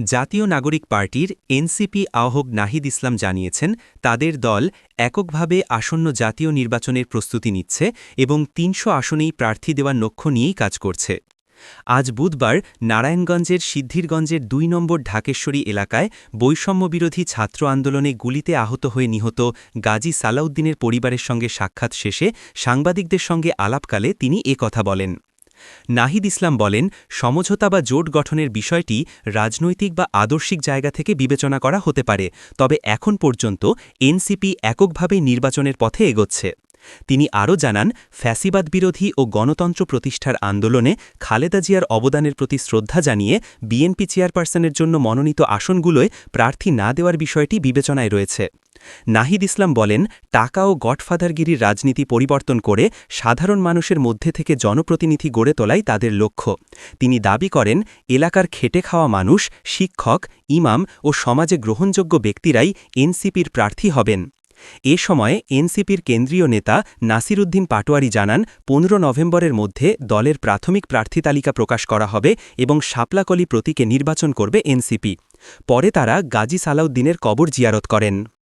জাতীয় নাগরিক পার্টির এনসিপি আহ্বক নাহিদ ইসলাম জানিয়েছেন, তাদের দল এককভাবে আসন্ন জাতীয় নির্বাচনের প্রস্তুতি নিচ্ছে এবং তিনশো আসনেই প্রার্থী দেওয়ার লক্ষ্য নিয়েই কাজ করছে। আজ বুধবার নারায়ণগঞ্জের সিদ্ধিরগঞ্জের দুই নম্বর ঢাকেশ্বরী এলাকায় বৈষম্যবিরোধী ছাত্র আন্দোলনে গুলিতে আহত হয়ে নিহত গাজী সালাউদ্দিনের পরিবারের সঙ্গে সাক্ষাৎ শেষে সাংবাদিকদের সঙ্গে আলাপকালে তিনি কথা বলেন। নাহিদ ইসলাম বলেন, সমঝোতা বা জোট গঠনের বিষয়টি রাজনৈতিক বা আদর্শিক জায়গা থেকে বিবেচনা করা হতে পারে, তবে এখন পর্যন্ত এনসিপি এককভাবে নির্বাচনের পথে এগোচ্ছে। তিনি আরও জানান ফ্যাসিবাদ বিরোধী ও গণতন্ত্র প্রতিষ্ঠার আন্দোলনে খালেদা জিয়ার অবদানের প্রতি শ্রদ্ধা জানিয়ে বিএনপি চেয়ারপারসনের জন্য মনোনীত আসনগুলোয় প্রার্থী না দেওয়ার বিষয়টি বিবেচনায় রয়েছে। নাহিদ ইসলাম বলেন, টাকা ও গডফাদারগিরির রাজনীতি পরিবর্তন করে সাধারণ মানুষের মধ্যে থেকে জনপ্রতিনিধি গড়ে তোলাই তাদের লক্ষ্য। তিনি দাবি করেন, এলাকার খেটে খাওয়া মানুষ, শিক্ষক, ইমাম ও সমাজে গ্রহণযোগ্য ব্যক্তিরাই এনসিপির প্রার্থী হবেন। এ সময়ে এনসিপির কেন্দ্রীয় নেতা নাসির উদ্দিন পাটোয়ারি জানান, পনেরো নভেম্বরের মধ্যে দলের প্রাথমিক প্রার্থী তালিকা প্রকাশ করা হবে এবং শাপলাকলি প্রতীকে নির্বাচন করবে এনসিপি। পরে তারা গাজী সালাউদ্দিনের কবর জিয়ারত করেন।